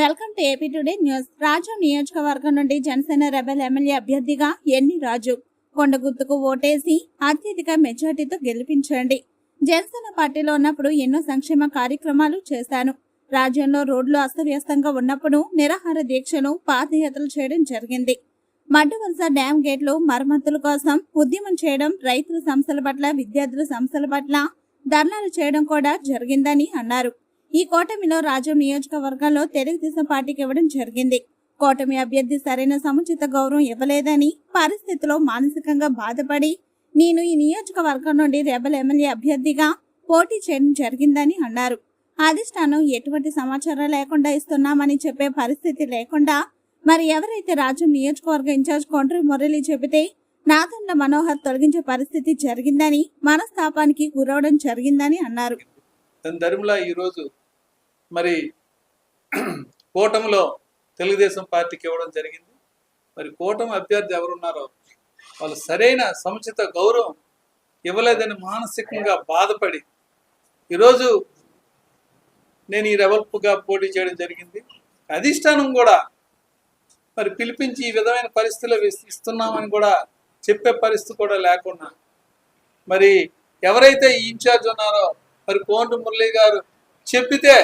Welcome to AP today news. Raju నియోజకవర్గం నుండి Janasena rebel MLA అభ్యర్థిగా ఎన్ని రాజు? కొండగుర్తుకు ఓటేసి అత్యధిక మెజార్టీతో గెలిపించండి. జనసేన పార్టీలో ఉన్నప్పుడు ఎన్నో సంక్షేమ కార్యక్రమాలు చేశాను. రాజ్యంలో రోడ్లు అస్తవ్యస్తంగా ఉన్నప్పుడు నిరాహార దీక్షను పాదయాత్రలు చేయడం జరిగింది. మడ్డవలస డ్యాం గేట్లు మరమ్మతుల కోసం ఉద్యమం చేయడం రైతుల సంస్థల పట్ల విద్యార్థుల సంస్థల పట్ల ధర్నాలు చేయడం కూడా జరిగిందని అన్నారు. ఈ కూటమిలో రాజం నియోజకవర్గంలో తెలుగుదేశం పార్టీకి ఇవ్వడం జరిగింది. కూటమి అభ్యర్థి సరైన సముచిత గౌరవం ఇవ్వలేదని పరిస్థితిలో మానసికంగా బాధపడి నేను ఈ నియోజకవర్గం నుండి రెబల్ ఎమ్మెల్యే అభ్యర్థిగా పోటీ చేయడం జరిగిందని అన్నారు. అధిష్టానం ఎటువంటి సమాచారం లేకుండా ఇస్తున్నామని చెప్పే పరిస్థితి లేకుండా మరి ఎవరైతే రాజం నియోజకవర్గ ఇన్ఛార్జ్ కొండ్రి మురళి చెబితే నాదండ మనోహర్ తొలగించే పరిస్థితి జరిగిందని మనస్తాపానికి గురవడం జరిగిందని అన్నారు. దాని ఈరోజు మరి కూటమిలో తెలుగుదేశం పార్టీకి ఇవ్వడం జరిగింది. మరి కూటమి అభ్యర్థి ఎవరున్నారో వాళ్ళు సరైన సముచిత గౌరవం ఇవ్వలేదని మానసికంగా బాధపడి ఈరోజు నేను ఈ రెవల్పుగా పోటీ చేయడం జరిగింది. అధిష్టానం కూడా మరి పిలిపించి ఈ విధమైన పరిస్థితులు ఇస్తున్నామని కూడా చెప్పే పరిస్థితి కూడా లేకుండా మరి ఎవరైతే ఇన్ఛార్జ్ ఉన్నారో మరి కోండు మురళి గారు చెప్పితే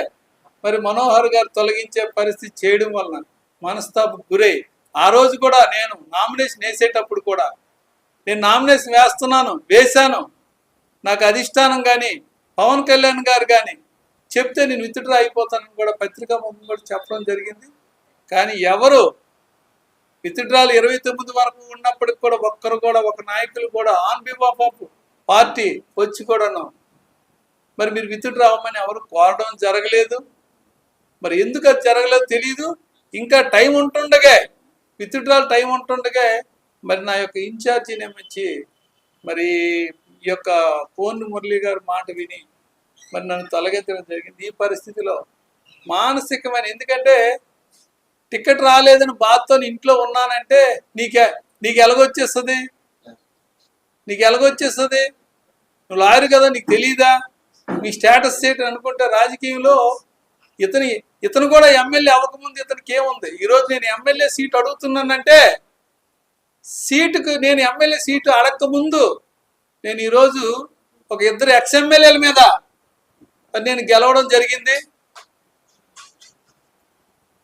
మరి మనోహర్ గారు తొలగించే పరిస్థితి చేయడం వలన మనస్తాపం గురై ఆ రోజు కూడా నేను నామినేషన్ వేసేటప్పుడు కూడా నేను నామినేషన్ వేస్తున్నాను వేశాను. నాకు అధిష్టానం కానీ పవన్ కళ్యాణ్ గారు కానీ చెప్తే నేను విత్డ్రా అయిపోతానని కూడా పత్రికా ముఖం కూడా చెప్పడం జరిగింది. కానీ ఎవరు విత్డ్రాలు ఇరవై తొమ్మిది వరకు ఉన్నప్పటికి కూడా ఒక్కరు కూడా ఒక నాయకులు కూడా ఆన్ బిహాఫ్ ఆఫ్ పార్టీ వచ్చి కూడాను మరి మీరు విత్డ్రా అవ్వమని ఎవరు కోరడం జరగలేదు. మరి ఎందుకు అది జరగలేదు తెలియదు ఇంకా టైం ఉంటుండగా విత్డ్రాల్ టైం ఉంటుండగా మరి నా యొక్క ఇన్ఛార్జి నియమించి మరి ఈ యొక్క కోన్ మురళి గారు మాట విని మరి నన్ను తొలగించడం జరిగింది. ఈ పరిస్థితిలో మానసికమైన ఎందుకంటే టికెట్ రాలేదని బాధతో ఇంట్లో ఉన్నానంటే నీకే నీకు ఎలాగొచ్చేస్తుంది? నీకు ఎలాగొచ్చేస్తుంది? నువ్వు లాయరు కదా నీకు తెలియదా మీ స్టేటస్ ఏంటి అనుకుంటే రాజకీయంలో ఇతని ఇతను కూడా ఎమ్మెల్యే అవ్వకముందు ఇతనికి ఏముంది? ఈరోజు నేను ఎమ్మెల్యే సీటు అడుగుతున్నానంటే సీటుకు నేను ఎమ్మెల్యే సీటు అడగకముందు నేను ఈరోజు ఒక ఇద్దరు ఎక్స్ ఎమ్మెల్యేల మీద నేను గెలవడం జరిగింది.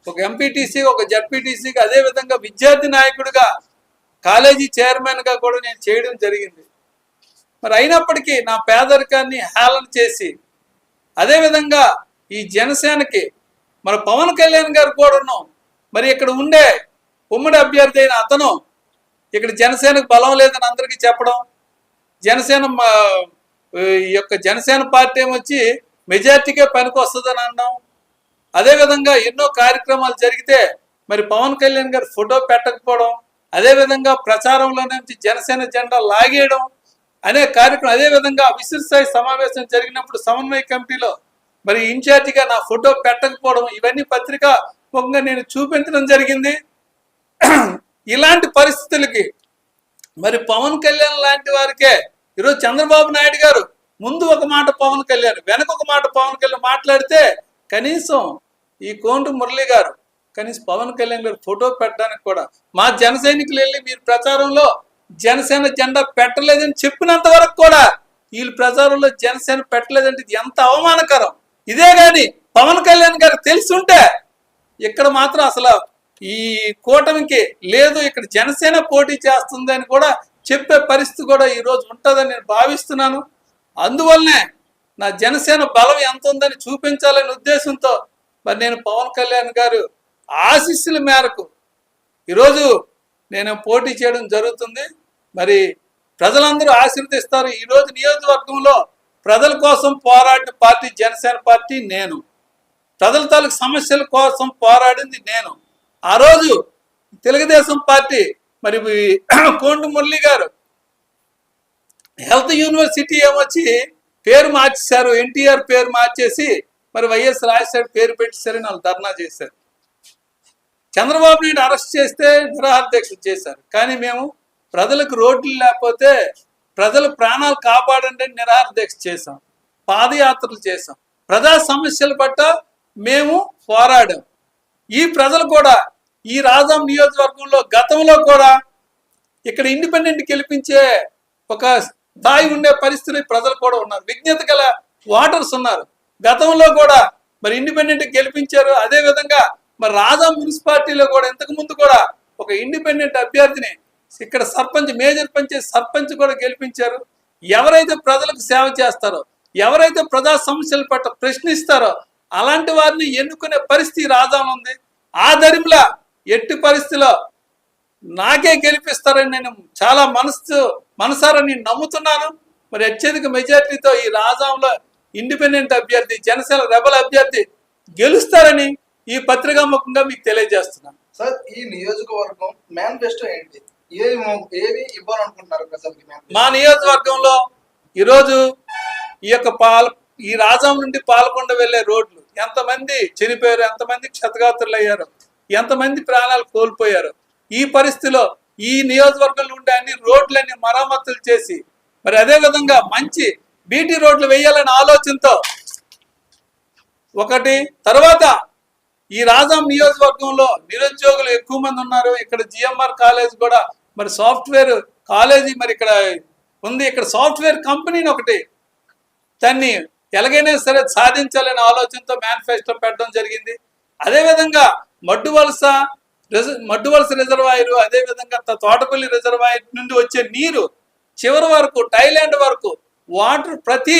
ఒక ఎంపీటీసీ ఒక జడ్పీటీసీకి అదే విధంగా విద్యార్థి నాయకుడిగా కాలేజీ చైర్మన్గా కూడా నేను చేయడం జరిగింది. మరి అయినప్పటికీ నా పేదరికాన్ని హేళన చేసి అదేవిధంగా ఈ జనసేనకి మన పవన్ కళ్యాణ్ గారు కూడా ఉన్నాం మరి ఇక్కడ ఉండే ఉమ్మడి అభ్యర్థి అయిన అతను ఇక్కడ జనసేనకు బలం లేదని అందరికీ చెప్పడం జనసేన మా- ఈ యొక్క జనసేన పార్టీ ఏమొచ్చి మెజార్టీకే పనికి వస్తుందని అన్నాం అదేవిధంగా ఎన్నో కార్యక్రమాలు జరిగితే మరి పవన్ కళ్యాణ్ గారు ఫోటో పెట్టకపోవడం అదేవిధంగా ప్రచారంలో నుంచి జనసేన జెండా లాగేయడం అనే కార్యక్రమం అదేవిధంగా విశ్వస్థాయి సమావేశం జరిగినప్పుడు సమన్వయ కమిటీలో మరి ఇన్ఛార్జిగా నా ఫోటో పెట్టకపోవడం ఇవన్నీ పత్రిక పొంగ నేను చూపించడం జరిగింది. ఇలాంటి పరిస్థితులకి మరి పవన్ కళ్యాణ్ లాంటి వారికే ఈరోజు చంద్రబాబు నాయుడు గారు ముందు ఒక మాట పవన్ కళ్యాణ్ వెనక ఒక మాట పవన్ కళ్యాణ్ మాట్లాడితే కనీసం ఈ కోంటు మురళి గారు కనీసం పవన్ కళ్యాణ్ గారు ఫోటో పెట్టడానికి కూడా మా జన సైనికులు వెళ్ళి మీరు ప్రచారంలో జనసేన జెండా పెట్టలేదని చెప్పినంత వరకు కూడా వీళ్ళు ప్రచారంలో జనసేన పెట్టలేదంటే ఇది ఎంత అవమానకరం. ఇదే కానీ పవన్ కళ్యాణ్ గారు తెలిసి ఉంటే ఇక్కడ మాత్రం అసలు ఈ కూటమికి లేదు ఇక్కడ జనసేన పోటీ చేస్తుందని కూడా చెప్పే పరిస్థితి కూడా ఈరోజు ఉంటుందని నేను భావిస్తున్నాను. అందువల్లనే నా జనసేన బలం ఎంత ఉందని చూపించాలనే ఉద్దేశంతో మరి నేను పవన్ కళ్యాణ్ గారు ఆశీస్సుల మేరకు ఈరోజు నేను పోటీ చేయడం జరుగుతుంది. మరి ప్రజలందరూ ఆశీర్వదిస్తారు. ఈరోజు నియోజకవర్గంలో ప్రజల కోసం పోరాడిన పార్టీ జనసేన పార్టీ నేను. ప్రజల తాలూకు సమస్యల కోసం పోరాడింది నేను. ఆ రోజు తెలుగుదేశం పార్టీ మరి కోండు మురళి గారు హెల్త్ యూనివర్సిటీ ఏమొచ్చి పేరు మార్చేశారు. ఎన్టీఆర్ పేరు మార్చేసి మరి వైఎస్ రాజశేఖర్ పేరు పెట్టేశారని వాళ్ళు ధర్నా చేశారు. చంద్రబాబు నాయుడు అరెస్ట్ చేస్తే నిరాహార దీక్ష చేశారు. కానీ మేము ప్రజలకు రోడ్లు లేకపోతే ప్రజల ప్రాణాలు కాపాడండి అని నిరాహార దీక్ష చేశాం. పాదయాత్రలు చేశాం. ప్రజా సమస్యల పట్ల మేము పోరాడాం. ఈ ప్రజలు కూడా ఈ రాజాం నియోజకవర్గంలో గతంలో కూడా ఇక్కడ ఇండిపెండెంట్ గెలిపించే ఒక స్థాయి ఉండే పరిస్థితి ప్రజలు కూడా ఉన్నారు. విజ్ఞత గల ఓటర్స్ ఉన్నారు. గతంలో కూడా మరి ఇండిపెండెంట్ గెలిపించారు. అదే విధంగా మరి రాజా మున్సిపాలిటీలో కూడా ఇంతకు ముందు కూడా ఒక ఇండిపెండెంట్ అభ్యర్థిని ఇక్కడ సర్పంచ్ మేజర్ పంచాయతీ సర్పంచ్ కూడా గెలిపించారు. ఎవరైతే ప్రజలకు సేవ చేస్తారో ఎవరైతే ప్రజా సమస్యల పట్ల ప్రశ్నిస్తారో అలాంటి వారిని ఎన్నుకునే పరిస్థితి రాజాలో ఉంది. ఆ దరిమిలా ఎట్టి పరిస్థితిలో నాకే గెలిపిస్తారని నేను చాలా మనసు మనసారని నమ్ముతున్నాను. మరి అత్యధిక మెజార్టీతో ఈ రాజాంలో ఇండిపెండెంట్ అభ్యర్థి జనసేన రెబల్ అభ్యర్థి గెలుస్తారని ఈ పత్రికా ముఖంగా మీకు తెలియజేస్తున్నాను. సార్ ఈ నియోజకవర్గం మేనిఫెస్టో ఏంటి? ఏవి ఏవి ఇవ్వాలనుకుంటున్నారు మా నియోజకవర్గంలో ఈరోజు ఈ యొక్క పాల ఈ రాజం నుండి పాల్గొండ వెళ్ళే రోడ్లు ఎంతమంది చనిపోయారు ఎంతమంది క్షతగాత్రులు అయ్యారు ఎంతమంది ప్రాణాలు కోల్పోయారు ఈ పరిస్థితిలో ఈ నియోజకవర్గంలో ఉండే అన్ని రోడ్లన్నీ మరమ్మతులు చేసి మరి అదే విధంగా మంచి బీటీ రోడ్లు వేయాలనే ఆలోచనతో ఒకటి తర్వాత ఈ రాజం నియోజకవర్గంలో నిరుద్యోగులు ఎక్కువ మంది ఉన్నారు. ఇక్కడ జిఎంఆర్ కాలేజ్ కూడా మరి సాఫ్ట్వేర్ కాలేజీ మరి ఇక్కడ ఉంది. ఇక్కడ సాఫ్ట్వేర్ కంపెనీని ఒకటి దాన్ని ఎలాగైనా సరే సాధించాలనే ఆలోచనతో మేనిఫెస్టో పెట్టడం జరిగింది. అదేవిధంగా మడ్డు వలస మడ్డు వలస రిజర్వాయర్ అదేవిధంగా తోటపల్లి రిజర్వాయర్ నుండి వచ్చే నీరు చివరి వరకు టైలాండ్ వరకు వాటర్ ప్రతి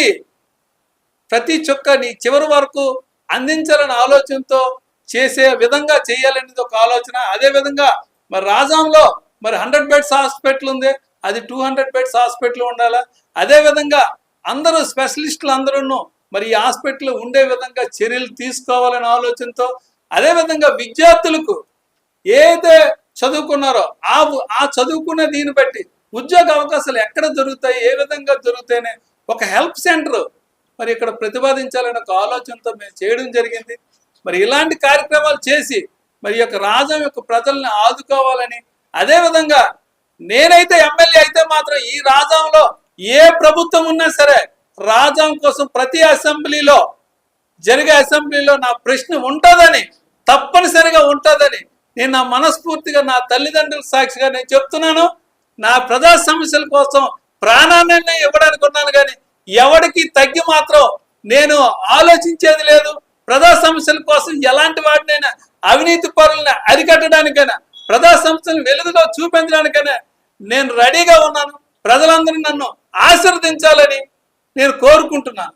ప్రతి చుక్కని చివరి వరకు అందించాలనే ఆలోచనతో చేసే విధంగా చేయాలనేది ఒక ఆలోచన. అదే విధంగా మరి రాజాంలో మరి హండ్రెడ్ బెడ్స్ హాస్పిటల్ ఉంది. అది టూ హండ్రెడ్ బెడ్స్ హాస్పిటల్ ఉండాలా? అదే విధంగా అందరూ స్పెషలిస్టులు అందరూ మరి ఈ హాస్పిటల్ ఉండే విధంగా చర్యలు తీసుకోవాలనే ఆలోచనతో అదే విధంగా విద్యార్థులకు ఏదైతే చదువుకున్నారో ఆ ఆ చదువుకునే దీన్ని బట్టి ఉద్యోగ అవకాశాలు ఎక్కడ దొరుకుతాయి ఏ విధంగా దొరుకుతాయనే ఒక హెల్ప్ సెంటర్ మరి ఇక్కడ ప్రతిపాదించాలనే ఒక ఆలోచనతో మేము చేయడం జరిగింది. మరి ఇలాంటి కార్యక్రమాలు చేసి మరి యొక్క రాజం యొక్క ప్రజల్ని ఆదుకోవాలని అదేవిధంగా నేనైతే ఎమ్మెల్యే అయితే మాత్రం ఈ రాజంలో ఏ ప్రభుత్వం ఉన్నా సరే రాజం కోసం ప్రతి అసెంబ్లీలో జరిగే అసెంబ్లీలో నా ప్రశ్న ఉంటుందని తప్పనిసరిగా ఉంటుందని నేను నా మనస్ఫూర్తిగా నా తల్లిదండ్రుల సాక్షిగా నేను చెప్తున్నాను. నా ప్రజా సమస్యల కోసం ప్రాణాన్ని ఇవ్వడానికి ఉన్నాను కానీ ఎవరికి తగ్గి మాత్రం నేను ఆలోచించేది లేదు. ప్రజా సమస్యల కోసం ఎలాంటి వాటినైనా అవినీతి పరులను అరికట్టడానికైనా ప్రజా సమస్యలను వెలుగులో చూపించడానికనే నేను రెడీగా ఉన్నాను. ప్రజలందరూ నన్ను ఆశీర్వదించాలని నేను కోరుకుంటున్నాను.